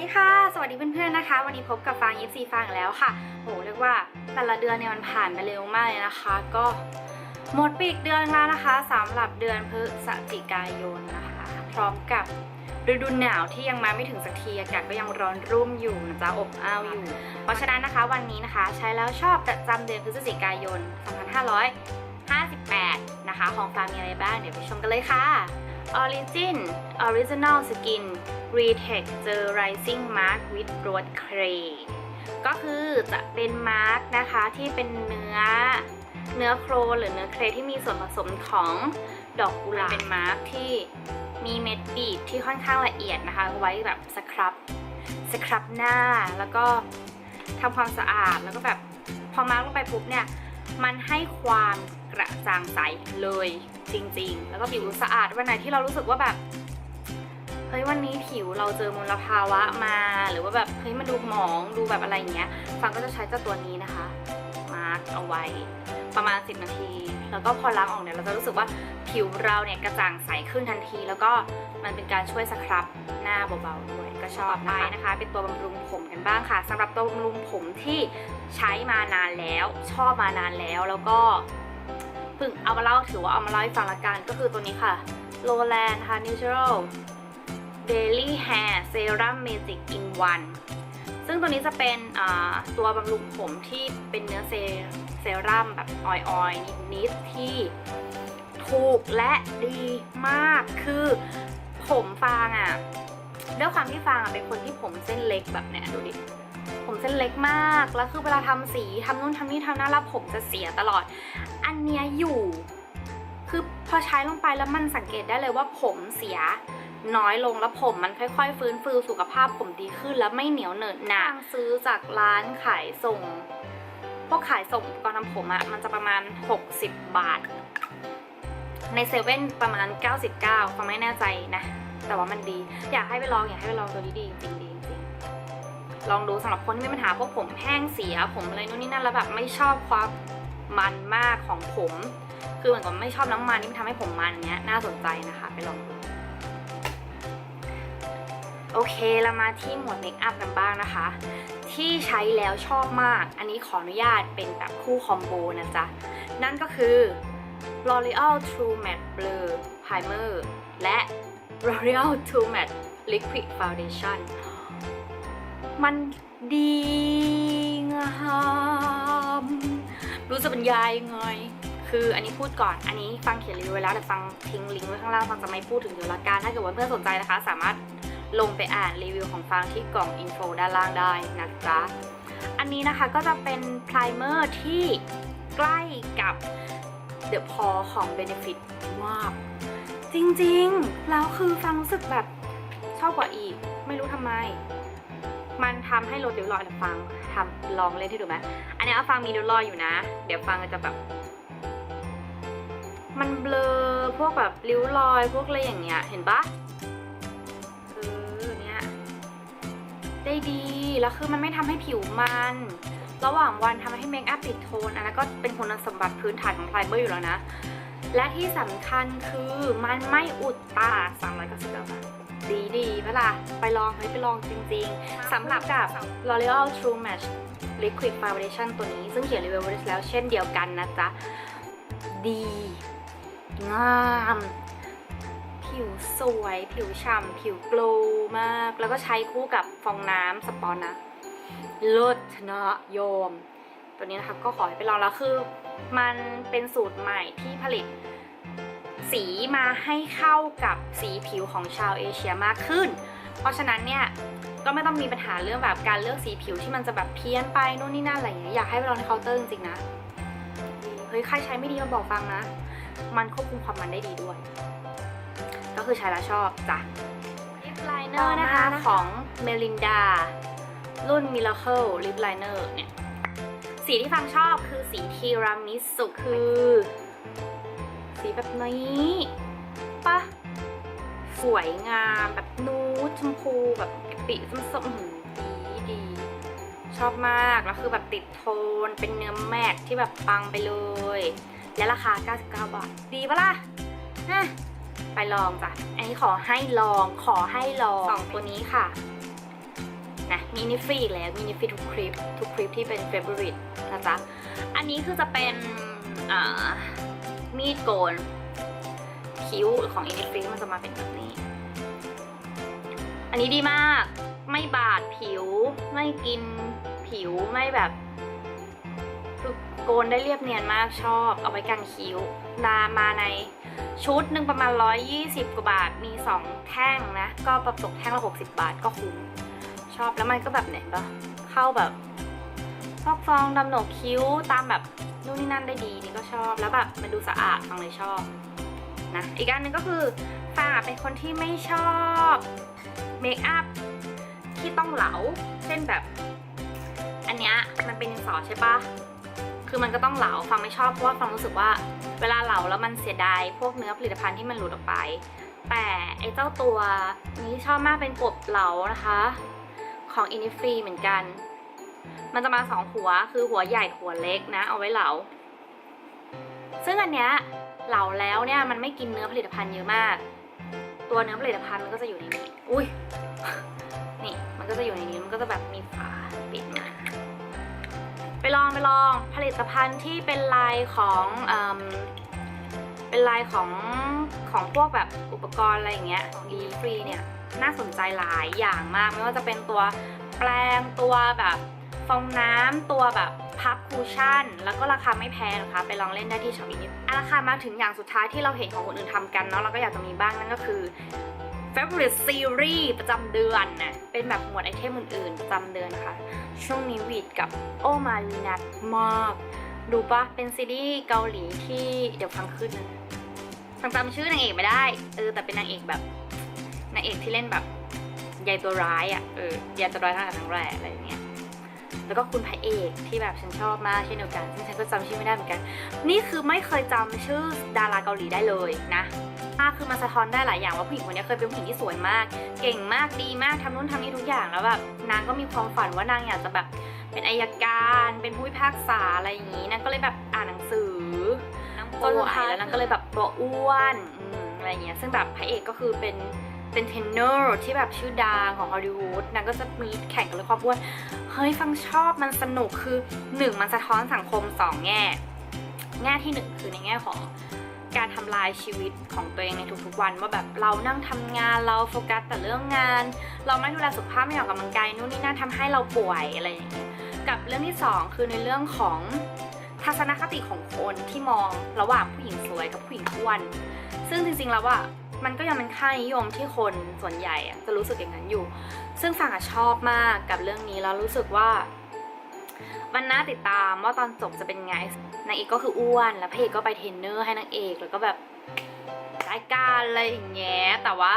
ดีค่ะ สวัสดีเพื่อนๆนะคะ วันนี้พบกับฟาง FC ฟางแล้วค่ะโหเรียกว่าแต่ละเดือนเนี่ยมันผ่านไปเร็วมากเลยนะคะ ก็หมดปีกเดือนแล้วนะคะสำหรับเดือนพฤศจิกายนนะคะ พร้อมกับฤดูหนาวที่ยังมาไม่ถึงสักทีอากาศก็ยังร้อนรุ่มอยู่นะจ๊ะอบอ้าวอยู่ เพราะฉะนั้นนะคะวันนี้นะคะใช้แล้วชอบประจำเดือนพฤศจิกายน 2558 นะคะ ของฟางมีอะไรบ้างเดี๋ยวไปชมกันเลยค่ะ Origin Original Skin Retexturizing Mask with Broad Clay ก็คือจะเป็นมาร์กนะคะที่เป็นเนื้อเนื้อโครนหรือเนื้อเครที่มีส่วนผสมของดอกกุหลาบเป็นมาร์กที่มีเม็ดบีบที่ค่อนข้างละเอียดนะคะ ไว้แบบสครับสครับหน้าแล้วก็ทำความสะอาดแล้วก็แบบพอมาร์กลงไปปุ๊บเนี่ย มันให้ความกระจ่างใสเลยจริง ๆ แล้วก็ผิวสะอาดวันไหนที่เรารู้สึกว่าแบบเฮ้ยวันนี้ผิวเราเจอมลภาวะมา หรือว่าแบบเฮ้ยมันดูหมองดูแบบอะไรอย่างเงี้ยฟังก็จะใช้เจ้าตัวนี้นะคะมาร์กเอาไว้ประมาณ 10 นาที แล้วก็พอล้างออกเนี่ยเราจะรู้สึกว่าผิวเราเนี่ยกระจ่างใสขึ้นทันที แล้วก็มันเป็นการช่วยสครับหน้าเบาๆด้วยก็ชอบนะคะนะคะ เป็นตัวบำรุงผมกันบ้างค่ะสำหรับตัวบำรุงผมที่ใช้มานานแล้ว ชอบมานานแล้วแล้วก็เพิ่งเอามาเล่าถือว่าเอามาเล่าให้ฟังละกันก็คือตัวนี้ค่ะ Lowland ค่ะ Natural Daily Hair Serum Magic in One ซึ่งตัวนี้จะเป็นตัวบำรุงผมที่เป็นเนื้อเซเซรั่มแบบออยๆนิดๆที่ถูกและดีมากคือผมฟางอะ่ะด้วยความที่ฟางอะเป็นคนที่ผมเส้นเล็กแบบเนี้ยดูดิผมเส้นเล็กมากแล้วคือเวลาทำสีทำนู่นทำนี่ทำหน้าแล้วผมจะเสียตลอด อันเนี้ยอยู่ คือพอใช้ลงไปแล้วมันสังเกตได้เลยว่าผมเสีย น้อยลงแล้วผมมันค่อย ๆ ฟื้นฟูสุขภาพผมดีขึ้น แล้วไม่เหนียวเหนอะหนะซื้อจากร้านขายส่งพวกขายส่งอุปกรณ์ทำผมอะมันจะประมาณ 60 บาท ในเซเว่นประมาณ 99ฟังไม่แน่ใจนะ แต่ว่ามันดี อยากให้ไปลองอยากให้ไปลองตัวนี้ดีจริงๆดีจริงๆลองดูสำหรับคนที่มีปัญหาพวกผมแห้งเสียผมอะไรนู่นนี่นั่นแล้วแบบไม่ชอบความมันมากของผม คือเหมือนกับไม่ชอบน้ำมันที่มันทำให้ผมมันเนี้ยน่าสนใจนะคะ ไปลองดู โอเคเรามาที่หมวดเมคอัพกันบ้างนะคะ ที่ใช้แล้วชอบมาก อันนี้ขออนุญาตเป็นแบบคู่คอมโบนะจ๊ะ นั่นก็คือ L'Oreal True Matte Blur Primer และ L'Oreal True Matte Liquid Foundation มันดีงามรู้จะบรรยายยังไงคืออันนี้พูดก่อน อันนี้ฟังเขียนรีวิวไว้แล้วแต่ฟังทิ้งลิงก์ไว้ข้างล่างฟังจะไม่พูดถึงเดี๋ยวละกันถ้าเกิดว่าเพื่อนสนใจนะคะ สามารถ ลงไปอ่านรีวิวของฟังที่กล่องอินโฟด้านล่างได้นะจ๊ะ อันนี้นะคะก็จะเป็นไพรเมอร์ที่ใกล้กับ The p o r ของ Benefit มาก จริงๆ แล้วคือฟังรู้สึกแบบชอบกว่าอีก ไม่รู้ทำไม มันทำให้ลดริ้วรอยเลยฟังทำลองเล่นให้ดูไหมอันนี้เอาฟังมีริ้วรอยอยู่นะ เดี๋ยวฟังจะแบบ มันเบลอพวกแบบริ้วรอยพวกอะไรอย่างเงี้ย เห็นปะ ได้ดี แล้วคือมันไม่ทำให้ผิวมัน ระหว่างวันทำให้เมคอัพติดโทน อันนั้นก็เป็นคุณสมบัติพื้นฐานของไพรเมอร์อยู่แล้วนะ และที่สำคัญคือมันไม่อุดตา399บาทดีดีๆเวลาไปลองเฮ้ยไปลองจริงๆสำหรับกับ L'Oreal True Match Liquid Foundation ตัวนี้ ซึ่งเขียนรีวิวไว้แล้วเช่นเดียวกันนะจ๊ะ ดี งาม ผิวสวย ผิวฉ่ำผิวโกลว์มาก แล้วก็ใช้คู่กับฟองน้ำสปอนนะเลิศนะโยม ตัวนี้นะคะก็ขอให้ไปลองแล้วคือ มันเป็นสูตรใหม่ที่ผลิต สีมาให้เข้ากับสีผิวของชาวเอเชียมากขึ้น เพราะฉะนั้นเนี่ยก็ไม่ต้องมีปัญหาเรื่องแบบการเลือกสีผิวที่มันจะแบบเพี้ยนไปนู่นนี่นั่นอะไรอย่างเงี้ยอยากให้ไปลองในเคาน์เตอร์จริงๆนะเฮ้ยใครใช้ไม่ดีมาบอกฟังนะ มันควบคุมความมันได้ดีด้วย คือใช้แล้วชอบจ้ะลิปไลเนอร์นะคะของเมลินดารุ่น Miracle Lip Liner เนี่ย สีที่ฟังชอบคือสีทีรามิสุคือ สีแบบนี้ปะสวยงามแบบนูดชมพูแบบปีส้มๆอื้อหือดีดีชอบมาก แล้วคือแบบติดโทนเป็นเนื้อแมทที่แบบปังไปเลย และราคา 99 บาท ดีปะล่ะฮะ ไปลองจ้ะ อันนี้ขอให้ลอง ขอให้ลองสองตัวนี้ค่ะ นะมีนิฟฟี่อีกแล้วมีนิฟฟี่ทุกคลิป ทุกคลิปที่เป็นเฟ v o r i t e นะจ๊ะ อันนี้คือจะเป็นมีดโกน คิ้วของอินิฟฟี่มันจะมาเป็นแบบนี้ อันนี้ดีมาก ไม่บาดผิว ไม่กินผิว ไม่แบบคือโกนได้เรียบเนียนมากชอบ เอาไว้กันคิ้วนามาใน ชุดหนึ่งประมาณ 120 กว่าบาท มี 2 แท่งนะ ก็ประตกแท่งละ 60 บาทก็คุ้ม ชอบแล้วมันก็แบบไหนปะเข้าแบบซอกฟองดำหนกคิ้วตามแบบนู่นนี่นั่นได้ดีนี่ก็ชอบ แล้วแบบมันดูสะอาดฟังเลยชอบนะ อีกอันหนึ่งก็คือฟางเป็นคนที่ไม่ชอบเมคอัพที่ต้องเหลา เช่นแบบ อันเนี้ยมันเป็นดินสอใช่ปะ คือมันก็ต้องเหลาฟังไม่ชอบเพราะว่าฟังรู้สึกว่า เวลาเหลาแล้วมันเสียดายพวกเนื้อผลิตภัณฑ์ที่มันหลุดออกไป แต่ไอ้เจ้าตัวนี้ชอบมากเป็นกบเหลานะคะ ของ Innisfree เหมือนกัน มันจะมาสองหัวคือหัวใหญ่หัวเล็กนะ เอาไว้เหลา ซึ่งอันเนี้ยเหลาแล้วเนี่ยมันไม่กินเนื้อผลิตภัณฑ์เยอะมาก ตัวเนื้อผลิตภัณฑ์มันก็จะอยู่ในนี้อุ้ยนี่มันก็จะอยู่ในนี้มันก็จะแบบมีฝา ไปลองไปลองผลิตภัณฑ์ที่เป็นลายของเอิ่มเป็นลายของของพวกแบบอุปกรณ์อะไรอย่างเงี้ยของ e f r e e เนี่ยน่าสนใจหลายอย่างมากไม่ว่าจะเป็นตัวแปรงตัวแบบฟองน้ำตัวแบบพับคูชั่น แล้วก็ราคาไม่แพงนะคะ ไปลองเล่นได้ที่ช็อปอีนิฟราคามาถึงอย่างสุดท้ายที่เราเห็นของคนอื่นทำกันเนาะเราก็อยากจะมีบ้างนั่นก็คือ favorite series ประจำเดือนนะเป็นแบบหมวดไอเทมอื่นๆประจำเดือนค่ะ ช่วงนี้วีดกับโอมาลีนัทมากดูปะเป็นซีรีส์เกาหลีที่เดี๋ยวฟังขึ้นฟังจำชื่อนางเอกไม่ได้เออแต่เป็นนางเอกแบบนางเอกที่เล่นแบบใหญ่ตัวร้ายอะ่ะเออใหญ่ตัวร้ายตั้งแต่ครั้งแรกอะไรอย่างเงี้ย แล้วก็คุณพระเอกที่แบบฉันชอบมากเช่นเดียวกันซึ่งฉันก็จำชื่อไม่ได้เหมือนกัน นี่คือไม่เคยจำชื่อดาราเกาหลีได้เลยนะมากคือมันสะท้อนได้หลายอย่างว่าผู้หญิงคนนี้เคยเป็นผู้หญิงที่สวยมาก เก่งมากดีมากทำนู่นทำนี่ทุกอย่างแล้วแบบนางก็มีความฝันว่านางอยากจะแบบเป็นอายการ เป็นผู้พิพากษาอะไรอย่างนี้นางก็เลยแบบอ่านหนังสือนางป่วยแล้วนางก็เลยแบบตัวอ้วนอืมอะไรอย่างเงี้ยซึ่งแบบพระเอกก็คือเป็น เป็นเทรนเนอร์ที่แบบชื่อดังของฮอลลีวูดนางก็จะมีแข่งกันเรื่องความอ้วนเฮ้ยฟังชอบมันสนุกคือหนึ่งมันสะท้อนสังคมสองแง่ แง่ที่หนึ่งคือในแง่ของการทำลายชีวิตของตัวเองในทุกๆวัน ว่าแบบเรานั่งทำงานเราโฟกัสแต่เรื่องงาน เราไม่ดูแลสุขภาพไม่ออกกำลังกายนู่นนี่นั่นทำให้เราป่วยอะไรอย่างเงี้ยกับเรื่องที่สองคือในเรื่องของทัศนคติของคนที่มองระหว่างผู้หญิงสวยกับผู้หญิงอ้วน ซึ่งจริงๆแล้วว่า มันก็ยังเป็นค่านิยมที่คนส่วนใหญ่จะรู้สึกอย่างนั้นอยู่ ซึ่งฝั่งอะชอบมากกับเรื่องนี้แล้วรู้สึกว่ามันน่าติดตามว่าตอนจบจะเป็นไงนางเอกก็คืออ้วน แล้วพระเอกก็ไปเทรนเนอร์ให้นางเอกแล้วก็แบบรายการอะไรอย่างเงี้ยแต่ว่า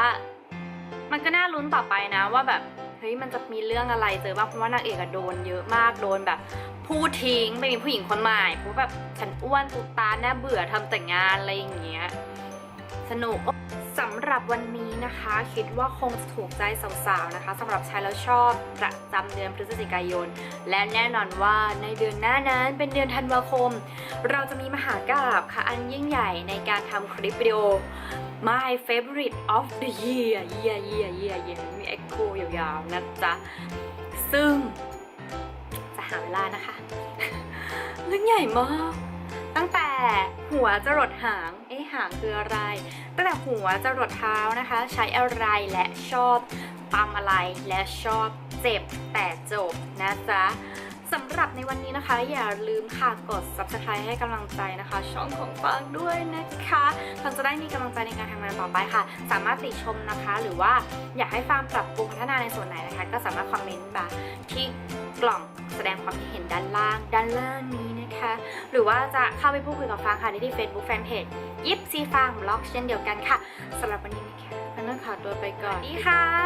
มันก็น่าลุ้นต่อไปนะว่าแบบเฮ้ยมันจะมีเรื่องอะไรเจอบ้างเพราะว่านางเอกอะโดนเยอะมากโดนแบบพูดทิ้งไปมีผู้หญิงคนใหม่เพราะแบบฉันอ้วนตุตาน่าเบื่อทำแต่งานอะไรอย่างเงี้ย สนุกสำหรับวันนี้นะคะ คิดว่าคงถูกใจสาวๆนะคะสำหรับชายแล้วชอบประจำเดือนพฤศจิกายน และแน่นอนว่าในเดือนหน้านั้นเป็นเดือนธันวาคม เราจะมีมหากราบค่ะอันยิ่งใหญ่ในการทำคลิปวิดีโอ My favorite of the year year year year year มี echo ยาวๆนะจ๊ะ ซึ่งจะหาเวลานะคะ เรื่องใหญ่มาก ตั้งแต่ หัวจะรดหางเอ๊ะหางคืออะไร ตั้งแต่หัวจะรดเท้านะคะ ใช้อะไรและชอบตามอะไรและชอบเจ็บแต่จบนะจ๊ะสำหรับในวันนี้นะคะ อย่าลืมค่ะกด subscribe ให้กำลังใจนะคะ ช่องของฟางด้วยนะคะฟางจะได้มีกำลังใจในการทำงานต่อไปค่ะ สามารถติชมนะคะ หรือว่าอยากให้ฟางปรับปรุงพัฒนาในส่วนไหนนะคะ ก็สามารถคอมเมนต์มาที่กล่องแสดงความคิดเห็นด้านล่าง ด้านล่างนี้ นะคะ หรือว่าจะเข้าไปพูดคุยกับฟางค่ะได้ที่ Facebook Fanpage ยิปซีฟางบล็อกเช่นเดียวกันค่ะสำหรับวันนี้นะคะฟางต้องขอตัวไปก่อนสวัสดีค่ะ